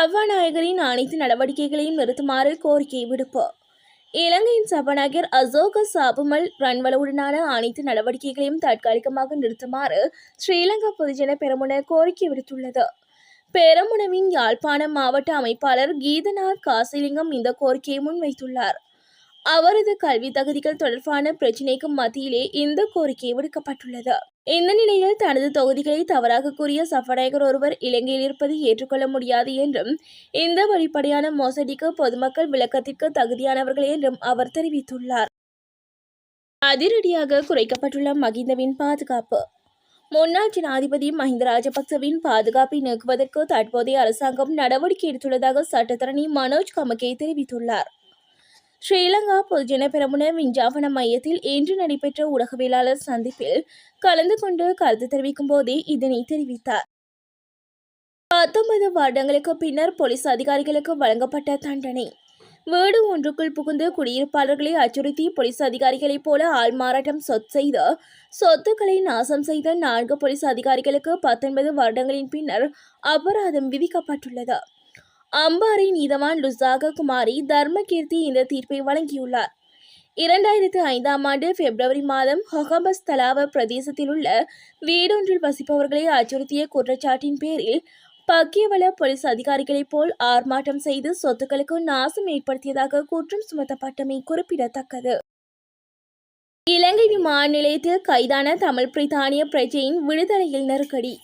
சபாநாயகரின் அனைத்து நடவடிக்கைகளையும் நிறுத்துமாறு கோரிக்கை விடுப்பு. இலங்கையின் சபாநாயகர் அசோக சாபுமல் ரன்வலவுடனான அனைத்து நடவடிக்கைகளையும் தற்காலிகமாக நிறுத்துமாறு ஸ்ரீலங்கா பொதுஜன பெருமுன கோரிக்கை விடுத்துள்ளது. பெரமுனவின் யாழ்ப்பாணம் மாவட்ட அமைப்பாளர் கீதநாத் காசிலிங்கம் இந்த கோரிக்கையை முன்வைத்துள்ளார். அவரது கல்வி தகுதிகள் தொடர்பான பிரச்சினைக்கு மத்தியிலே இந்த கோரிக்கை விடுக்கப்பட்டுள்ளது. இந்த நிலையில் தனது தொகுதிகளை தவறாக கூறிய சபாநாயகர் ஒருவர் இலங்கையில் இருப்பது ஏற்றுக்கொள்ள முடியாது என்றும் இந்த வெளிப்படையான மோசடிக்கு பொதுமக்கள் விளக்கத்திற்கு தகுதியானவர்கள் என்றும் அவர் தெரிவித்துள்ளார். அதிரடியாக குறைக்கப்பட்டுள்ள மகிந்தவின் பாதுகாப்பு. முன்னாள் ஜனாதிபதி மஹிந்த ராஜபக்சவின் பாதுகாப்பை நீக்குவதற்கு தற்போதைய அரசாங்கம் நடவடிக்கை எடுத்துள்ளதாக சட்டத்தரணி மனோஜ் கமகே தெரிவித்துள்ளார். ஸ்ரீலங்கா பொதுஜன பெரமுன விஞ்ஞாபன மையத்தில் இன்று நடைபெற்ற ஊடகவியலாளர் சந்திப்பில் கலந்து கொண்டு கருத்து தெரிவிக்கும் போதே இதனை தெரிவித்தார். பத்தொன்பது வருடங்களுக்கு பின்னர் போலீஸ் அதிகாரிகளுக்கு வழங்கப்பட்ட தண்டனை. வீடு ஒன்றுக்குள் புகுந்து குடியிருப்பாளர்களை அச்சுறுத்தி போலீஸ் அதிகாரிகளைப் போல ஆள்மாறாட்டம் சொத் செய்த சொத்துக்களை நாசம் செய்த நான்கு போலீஸ் அதிகாரிகளுக்கு பத்தொன்பது வருடங்களின் பின்னர் அபராதம் விதிக்கப்பட்டுள்ளது. அம்பாறை நீதவான் லுசாக குமாரி தர்மகீர்த்தி இந்த தீர்ப்பை வழங்கியுள்ளார். இரண்டாயிரத்து ஐந்தாம் ஆண்டு பிப்ரவரி மாதம் ஹொகபஸ் தலாவ பிரதேசத்தில் உள்ள வீடொன்றில் வசிப்பவர்களை அச்சுறுத்திய குற்றச்சாட்டின் பேரில் பக்கியவள போலீஸ் அதிகாரிகளைப் போல் ஆர்மாட்டம் செய்து சொத்துக்களுக்கு நாசம் ஏற்படுத்தியதாக குற்றம் சுமத்தப்பட்டமை குறிப்பிடத்தக்கது. இலங்கை விமான நிலையத்தில் கைதான தமிழ் பிரித்தானிய பிரஜையின் விடுதலையில் நெருக்கடி.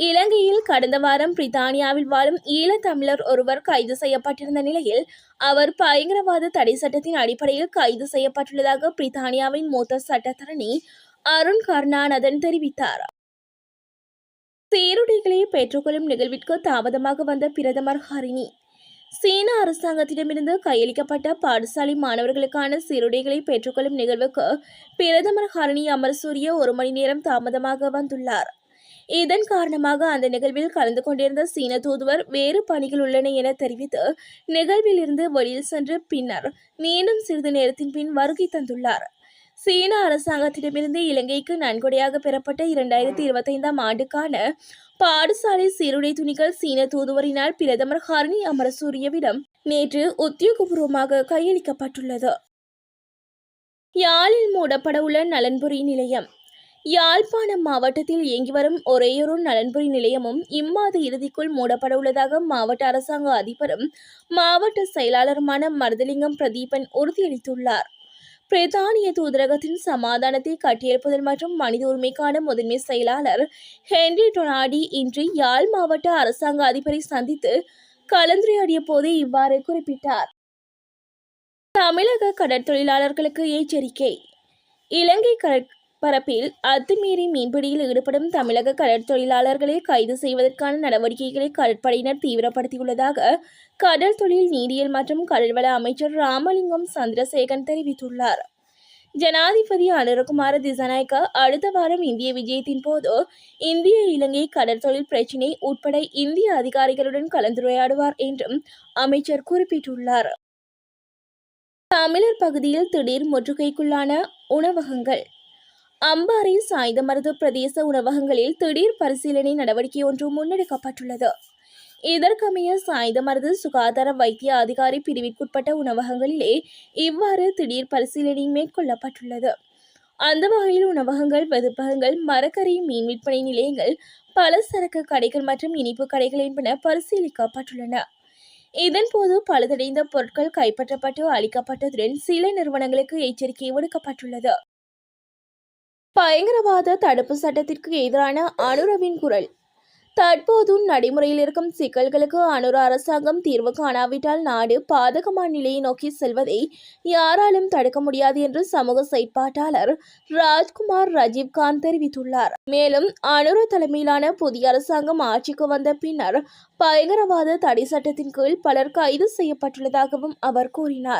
இலங்கையில் கடந்த வாரம் பிரித்தானியாவில் வாழும் ஈழத்தமிழர் ஒருவர் கைது செய்யப்பட்டிருந்த நிலையில் அவர் பயங்கரவாத தடை சட்டத்தின் அடிப்படையில் கைது செய்யப்பட்டுள்ளதாக பிரித்தானியாவின் மூத்த சட்டத்தரணி அருண் கருணாநதன் தெரிவித்தார். சீருடைகளை பெற்றுக்கொள்ளும் நிகழ்விற்கு தாமதமாக வந்த பிரதமர் ஹரிணி சீன அரசாங்கத்திடமிருந்து கையளிக்கப்பட்ட பாடசாலை மாணவர்களுக்கான சீருடைகளை பெற்றுக்கொள்ளும் நிகழ்வுக்கு பிரதமர் ஹரிணி அமர்சூரிய ஒரு மணி நேரம் தாமதமாக வந்துள்ளார். இதன் காரணமாக அந்த நிகழ்வில் கலந்து கொண்டிருந்த சீன தூதுவர் வேறு பணிகள் உள்ளன என தெரிவித்து நிகழ்வில் இருந்து வெளியில் சென்று பின்னர் மீண்டும் சிறிது நேரத்தின் பின் வருகை தந்துள்ளார். சீன அரசாங்கத்திடமிருந்து இலங்கைக்கு நன்கொடையாக பெறப்பட்ட இரண்டாயிரத்தி இருபத்தைந்தாம் ஆண்டுக்கான பாடசாலை சீருடை துணிகள் சீன தூதுவரினால் பிரதமர் ஹரணி அமரசூரியவிடம் நேற்று உத்தியோகபூர்வமாக கையளிக்கப்பட்டுள்ளது. யாழில் மூடப்பட உள்ள நலன்புரி நிலையம் யாழ்ப்பாணம் மாவட்டத்தில் இயங்கி வரும் ஒரேயொரு நலன்புரி நிலையமும் இம்மாத இறுதிக்குள் மூடப்பட உள்ளதாக மாவட்ட அரசாங்க அதிபரும் மாவட்ட செயலாளருமான மருதலிங்கம் பிரதீபன் உறுதியளித்துள்ளார். பிரித்தானிய தூதரகத்தின் சமாதானத்தை கட்டியெழுப்புதல் மற்றும் மனித உரிமைக்கான முதன்மை செயலாளர் ஹென்ரி டொனாடி இன்று யாழ் மாவட்ட அரசாங்க அதிபரை சந்தித்து கலந்துரையாடிய போது இவ்வாறு குறிப்பிட்டார். தமிழக கடற்தொழிலாளர்களுக்கு எச்சரிக்கை. இலங்கை கடற் பரப்பில் அத்துமீறி மீன்பிடியில் ஈடுபடும் தமிழக கடற்தொழிலாளர்களை கைது செய்வதற்கான நடவடிக்கைகளை கடற்படையினர் தீவிரப்படுத்தியுள்ளதாக கடல் தொழில் நீரியல் மற்றும் கடல்வள அமைச்சர் ராமலிங்கம் சந்திரசேகரன் தெரிவித்துள்ளார். ஜனாதிபதி அனுரகுமார திசநாயக்கா அடுத்த வாரம் இந்திய விஜயத்தின் போது இந்திய இலங்கை கடற்தொழில் பிரச்சினை உட்பட இந்திய அதிகாரிகளுடன் கலந்துரையாடுவார் என்றும் அமைச்சர் குறிப்பிட்டுள்ளார். தமிழர் பகுதியில் திடீர் முற்றுகைக்குள்ளான உணவகங்கள் அம்பாறை சாய்ந்தமருது பிரதேச உணவகங்களில் திடீர் பரிசீலனை நடவடிக்கை ஒன்று முன்னெடுக்கப்பட்டுள்ளது. இதற்கமைய சாய்ந்தமருது சுகாதார வைத்திய அதிகாரி பிரிவிற்குட்பட்ட உணவகங்களிலே இவ்வாறு திடீர் பரிசீலனை மேற்கொள்ளப்பட்டுள்ளது. அந்த வகையில் உணவகங்கள் வெதுப்பகங்கள் மரக்கறி மீன் விற்பனை நிலையங்கள் பலசரக்கு கடைகள் மற்றும் இனிப்பு கடைகள் என்பன பரிசீலிக்கப்பட்டுள்ளன. இதன்போது பழுதடைந்த பொருட்கள் கைப்பற்றப்பட்டு அளிக்கப்பட்டதுடன் சில நிறுவனங்களுக்கு எச்சரிக்கை விடுக்கப்பட்டுள்ளது. பயங்கரவாத தடுப்பு சட்டத்திற்கு எதிரான அனுரவின் குரல். தற்போது நடைமுறையில் இருக்கும் சிக்கல்களுக்கு அனுர அரசாங்கம் தீர்வு காணாவிட்டால் நாடு பாதகமான நிலையை நோக்கி செல்வதை யாராலும் தடுக்க முடியாது என்று சமூக செயற்பாட்டாளர் ராஜ்குமார் ராஜீவ்காந்த் தெரிவித்துள்ளார். மேலும் அனுர தலைமையிலான புதிய அரசாங்கம் ஆட்சிக்கு வந்த பின்னர் பயங்கரவாத தடை சட்டத்தின் கீழ் பலர் கைது செய்யப்பட்டுள்ளதாகவும் அவர் கூறினார்.